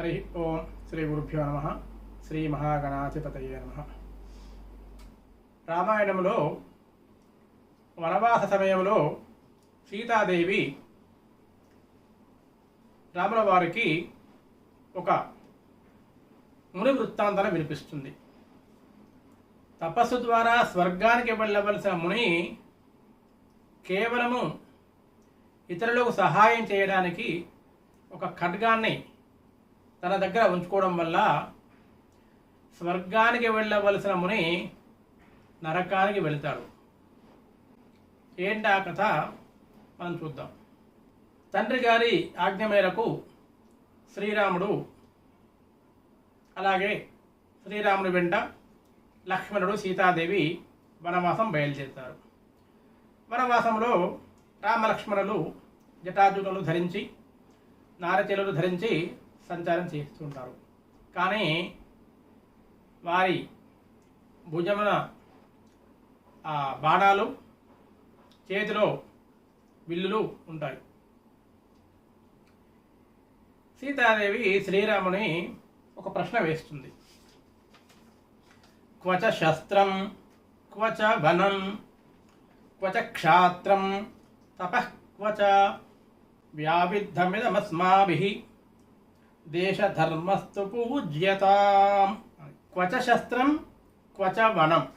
హరి ఓం శ్రీ గురుభ్యో నమ. శ్రీ మహాగణాధిపతయే నమ. రామాయణంలో వనవాస సమయంలో సీతాదేవి రాముల వారికి ఒక ముని వృత్తాంతం వినిపిస్తుంది. తపస్సు ద్వారా స్వర్గానికి వెళ్ళవలసిన ముని కేవలము ఇతరులకు సహాయం చేయడానికి ఒక ఖడ్గాన్ని తన దగ్గర ఉంచుకోవడం వల్ల స్వర్గానికి వెళ్ళవలసిన ముని నరకానికి వెళ్తాడు. ఏంటి ఆ కథ? మనం చూద్దాం. తండ్రి గారి ఆజ్ఞ మేరకు శ్రీరాముడు అలాగే శ్రీరాముడి వెంట లక్ష్మణుడు సీతాదేవి వనవాసం బయలుదేరుతారు. వనవాసంలో రామలక్ష్మణులు జటాజుటలు ధరించి నారచెలులు ధరించి సంచారం చేస్తుంటారు. కానీ వారి భుజమున బాణాలు చేతిలో విల్లులు ఉంటాయి. సీతాదేవి శ్రీరాముని ఒక ప్రశ్న వేస్తుంది. క్వచ శస్త్రం క్వచ వనం క్వచ క్షాత్రం తపః క్వచ వ్యావిద్ధమిదమస్మాభిः దేశధర్మస్తు పూజ్యతాం క్వచ శస్త్రం క్వచ వనం.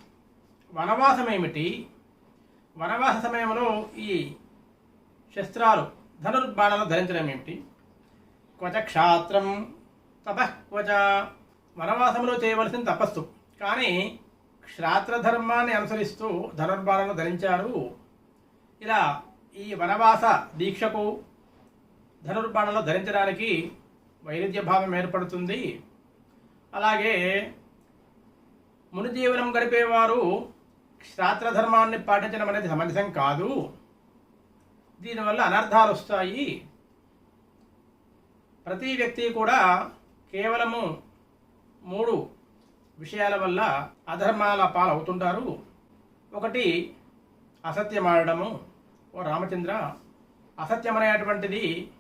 వనవాసం ఏమిటి వనవాస సమయంలో ఈ శస్త్రాలు ధనుర్బాణాలు ధరించడం ఏమిటి? క్వచ క్షాత్రం తపక్వచ వనవాసంలో చేయవలసిన తపస్సు. కానీ క్షాత్రధర్మాన్ని అనుసరిస్తూ ధనుర్బాణాలను ధరించారు. ఇలా ఈ వనవాస దీక్షకు ధనుర్బాణాలు ధరించడానికి వైరుధ్య భావం ఏర్పడుతుంది. అలాగే ముని జీవనం గడిపేవారు క్షాత్రధర్మాన్ని పాటించడం అనేది సమంజసం కాదు. దీనివల్ల అనర్థాలు వస్తాయి. ప్రతి వ్యక్తి కూడా కేవలము మూడు విషయాల వల్ల అధర్మాల పాలవుతుంటారు. ఒకటి అసత్యం ఆడడము ఓ రామచంద్ర అసత్యమనేటువంటిది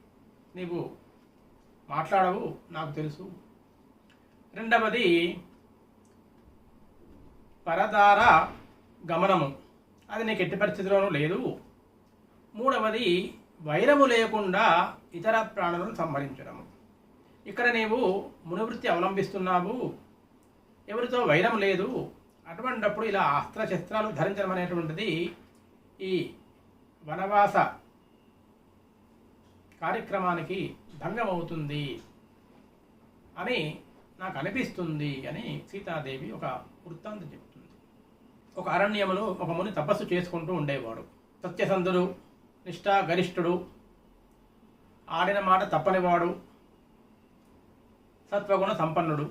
నీవు మాట్లాడవు నాకు తెలుసు. రెండవది పరదార గమనము. అది నీకు ఎట్టి పరిస్థితిలోనూ లేదు. మూడవది వైరము లేకుండా ఇతర ప్రాణులను సంహరించడము. ఇక్కడ నీవు మునివృత్తి అవలంబిస్తున్నావు. ఎవరితో వైరం లేదు. అటువంటప్పుడు ఇలా అస్త్రశస్త్రాలు ధరించడం అనేటువంటిది ఈ వనవాస కార్యక్రమానికి భంగం అవుతుంది అని నాకు అనిపిస్తుంది అని సీతాదేవి ఒక వృత్తాంతం చెప్తుంది. ఒక అరణ్యములో ఒక ముని తపస్సు చేసుకుంటూ ఉండేవాడు. సత్యసంధుడు నిష్ఠాగరిష్ఠుడు ఆడిన మాట తప్పనివాడు సత్వగుణ సంపన్నుడు.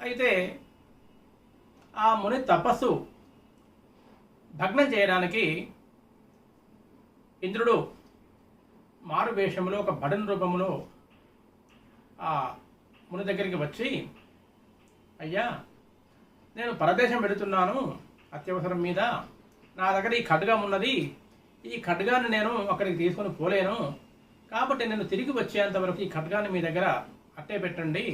అయితే ఆ ముని తపస్సు భగ్నం చేయడానికి ఇంద్రుడు మారు వేషంలో ఒక బడన్ రూపంలో ఆ ముని దగ్గరికి వచ్చి అయ్యా నేను పరదేశం పెడుతున్నాను అత్యవసరం మీద. నా దగ్గర ఈ ఖడ్గం ఉన్నది. ఈ ఖడ్గాన్ని నేను అక్కడికి తీసుకొని పోలేను. కాబట్టి నేను తిరిగి వచ్చేంత వరకు ఈ ఖడ్గాన్ని మీ దగ్గర అట్టే పెట్టండి.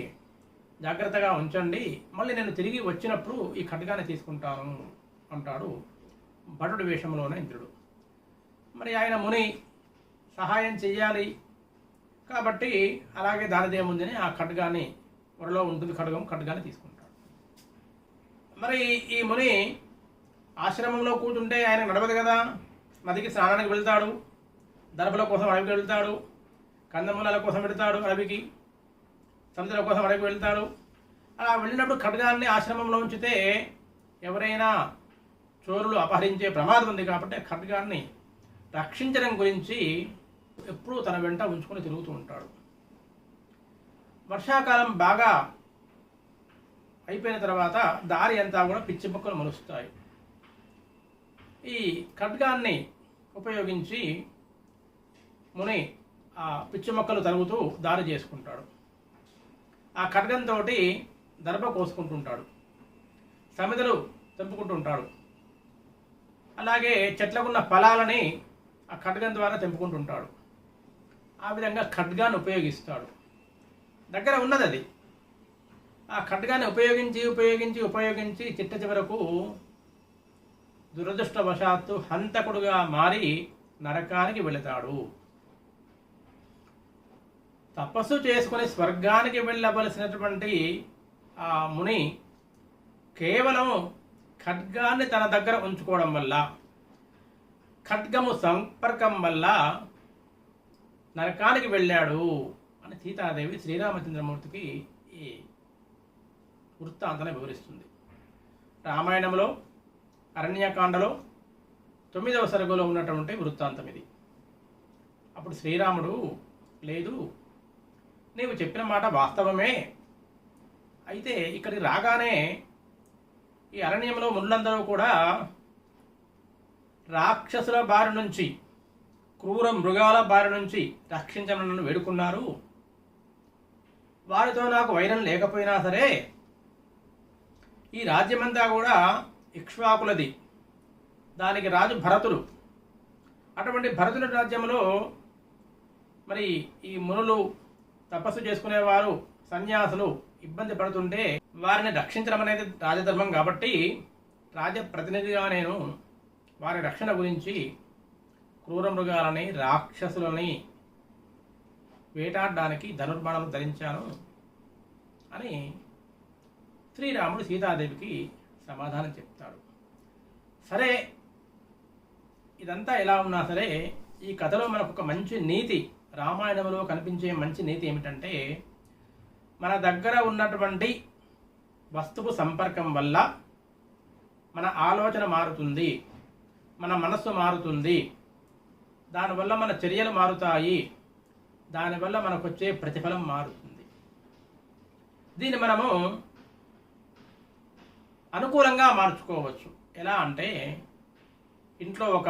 జాగ్రత్తగా ఉంచండి. మళ్ళీ నేను తిరిగి వచ్చినప్పుడు ఈ ఖడ్గాన్ని తీసుకుంటాను అంటాడు భటుడి వేషంలోనే ఇంద్రుడు. మరి ఆయన ముని సహాయం చెయ్యాలి. కాబట్టి అలాగే దానిదేముందని ఆ ఖడ్గాన్ని వరలో ఉంటుంది ఖడ్గం ఖడ్గాన్ని తీసుకుంటాడు. మరి ఈ ముని ఆశ్రమంలో కూర్చుంటే ఆయన నడవదు కదా. నదికి స్నానానికి వెళ్తాడు. దరపుల కోసం అడవికి వెళ్తాడు. కందమూలాల కోసం వెళ్తాడు అడవికి. సముద్రం కోసం అడవికి వెళ్తాడు. అలా వెళ్ళినప్పుడు ఖడ్గాన్ని ఆశ్రమంలో ఉంచితే ఎవరైనా చోరులు అపహరించే ప్రమాదం ఉంది కాబట్టి ఖడ్గాన్ని రక్షించడం గురించి ఎప్పుడూ తన వెంట ఉంచుకొని తిరుగుతూ ఉంటాడు. వర్షాకాలం బాగా అయిపోయిన తర్వాత దారి అంతా కూడా పిచ్చి మొక్కలు మలుస్తాయి. ఈ ఖడ్గాన్ని ఉపయోగించి ముని ఆ పిచ్చి మొక్కలు తరుగుతూ దారి చేసుకుంటాడు. ఆ ఖడ్గంతో దర్భ కోసుకుంటుంటాడు. సమిదలు తెంపుకుంటుంటాడు. అలాగే చెట్లకున్న ఫలాలని ఆ ఖడ్గం ద్వారా తెంపుకుంటుంటాడు. ఆ విధంగా ఖడ్గాన్ని ఉపయోగిస్తాడు. దగ్గర ఉన్నది అది. ఆ ఖడ్గాన్ని ఉపయోగించి ఉపయోగించి ఉపయోగించి చిట్ట చివరకు దురదృష్టవశాత్తు హంతకుడుగా మారి నరకానికి వెళతాడు. తపస్సు చేసుకుని స్వర్గానికి వెళ్ళవలసినటువంటి ఆ ముని కేవలం ఖడ్గాన్ని తన దగ్గర ఉంచుకోవడం వల్ల ఖడ్గము సంపర్కం వల్ల నరకానికి వెళ్ళాడు అని సీతాదేవి శ్రీరామచంద్రమూర్తికి ఈ వృత్తాంతాన్ని వివరిస్తుంది. రామాయణంలో అరణ్యకాండలో తొమ్మిదవ సరుగులో ఉన్నటువంటి వృత్తాంతం ఇది. అప్పుడు శ్రీరాముడు లేదు నీవు చెప్పిన మాట వాస్తవమే. అయితే ఇక్కడికి రాగానే ఈ అరణ్యంలో ముళ్ళందరూ కూడా రాక్షసుల బారి నుంచి క్రూర మృగాల బారి నుంచి రక్షించమని నన్ను వేడుకున్నారు. వారితో నాకు వైరం లేకపోయినా సరే ఈ రాజ్యమంతా కూడా ఇక్ష్వాకులది. దానికి రాజు భరతుడు. అటువంటి భరతుడి రాజ్యంలో మరి ఈ మునులు తపస్సు చేసుకునేవారు సన్యాసులు ఇబ్బంది పడుతుంటే వారిని రక్షించడం అనేది రాజధర్మం కాబట్టి రాజప్రతినిధిగా నేను వారి రక్షణ గురించి క్రూర మృగాలని రాక్షసులని వేటాడడానికి ధనుర్బాణం ధరించాను అని శ్రీరాముడు సీతాదేవికి సమాధానం చెప్తాడు. సరే ఇదంతా ఎలా ఉన్నా సరే ఈ కథలో మనకు ఒక మంచి నీతి రామాయణంలో కనిపించే మంచి నీతి ఏమిటంటే మన దగ్గర ఉన్నటువంటి వస్తువు సంపర్కం వల్ల మన ఆలోచన మారుతుంది మన మనస్సు మారుతుంది దానివల్ల మన చర్యలు మారుతాయి. దానివల్ల మనకు వచ్చే ప్రతిఫలం మారుతుంది. దీన్ని మనము అనుకూలంగా మార్చుకోవచ్చు. ఎలా అంటే ఇంట్లో ఒక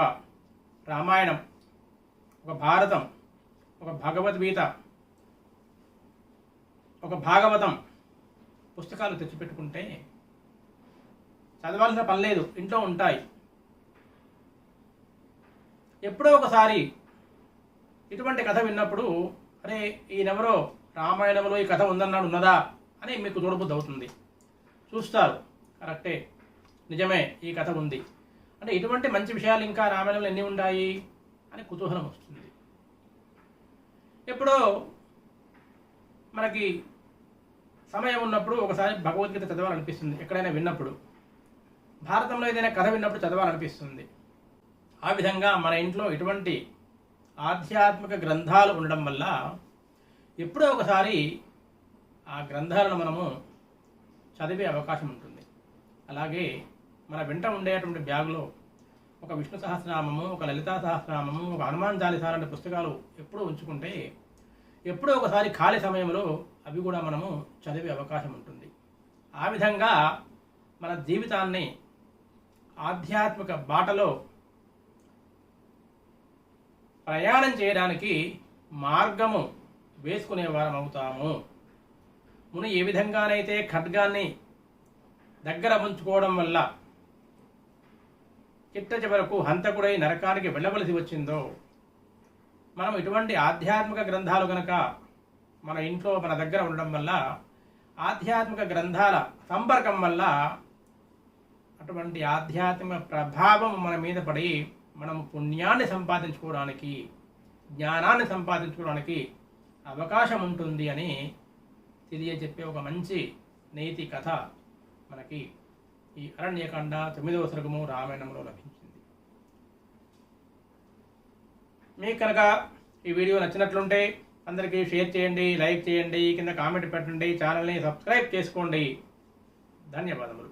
రామాయణం ఒక భారతం ఒక భగవద్గీత ఒక భాగవతం పుస్తకాలు తెచ్చిపెట్టుకుంటే చదవాల్సిన పని లేదు. ఇంట్లో ఉంటాయి. ఎప్పుడో ఒకసారి ఇటువంటి కథ విన్నప్పుడు అరే ఈయనెవరో? రామాయణంలో ఈ కథ ఉందన్నాడు ఉన్నదా? అని మీకు చూడబుద్ధి అవుతుంది. చూస్తారు. కరెక్టే. నిజమే ఈ కథ ఉంది. అంటే ఇటువంటి మంచి విషయాలు ఇంకా రామాయణంలో ఎన్ని ఉన్నాయి అని కుతూహలం వస్తుంది. ఎప్పుడో మనకి సమయం ఉన్నప్పుడు ఒకసారి భగవద్గీత చదవాలనిపిస్తుంది. ఎక్కడైనా విన్నప్పుడు. భారతంలో ఏదైనా కథ విన్నప్పుడు చదవాలనిపిస్తుంది. ఆ విధంగా మన ఇంట్లో ఇటువంటి ఆధ్యాత్మిక గ్రంథాలు ఉండడం వల్ల ఎప్పుడో ఒకసారి ఆ గ్రంథాలను మనము చదివే అవకాశం ఉంటుంది. అలాగే మన వెంట ఉండేటువంటి బ్యాగులో ఒక విష్ణు సహస్రనామము ఒక లలితా సహస్రనామము ఒక హనుమాన్ చాలీసా లాంటి పుస్తకాలు ఎప్పుడూ ఉంచుకుంటే ఎప్పుడో ఒకసారి ఖాళీ సమయంలో అవి కూడా మనము చదివే అవకాశం ఉంటుంది. ఆ విధంగా మన జీవితాన్ని ఆధ్యాత్మిక బాటలో ప్రయాణం చేయడానికి మార్గము వేసుకునే వారం అవుతాము. మును ఏ విధంగానైతే ఖడ్గాన్ని దగ్గర ఉంచుకోవడం వల్ల చిట్ట చివరకు హంతకుడై నరకానికి వెళ్ళవలసి వచ్చిందో మనం ఇటువంటి ఆధ్యాత్మిక గ్రంథాలు గనక మన ఇంట్లో మన దగ్గర ఉండడం వల్ల ఆధ్యాత్మిక గ్రంథాల సంపర్కం వల్ల అటువంటి ఆధ్యాత్మిక ప్రభావం మన మీద పడి మనం పుణ్యాన్ని సంపాదించుకోవడానికి జ్ఞానాన్ని సంపాదించుకోవడానికి అవకాశం ఉంటుంది అని తెలియజెప్పే ఒక మంచి నేతి కథ మనకి ఈ అరణ్యకాండ తొమ్మిదవ సర్గము రామాయణంలో లభించింది. మీకు కనుక ఈ వీడియో నచ్చినట్లుంటే అందరికీ షేర్ చేయండి లైక్ చేయండి కింద కామెంట్ పెట్టండి ఛానల్ని సబ్స్క్రైబ్ చేసుకోండి. ధన్యవాదములు.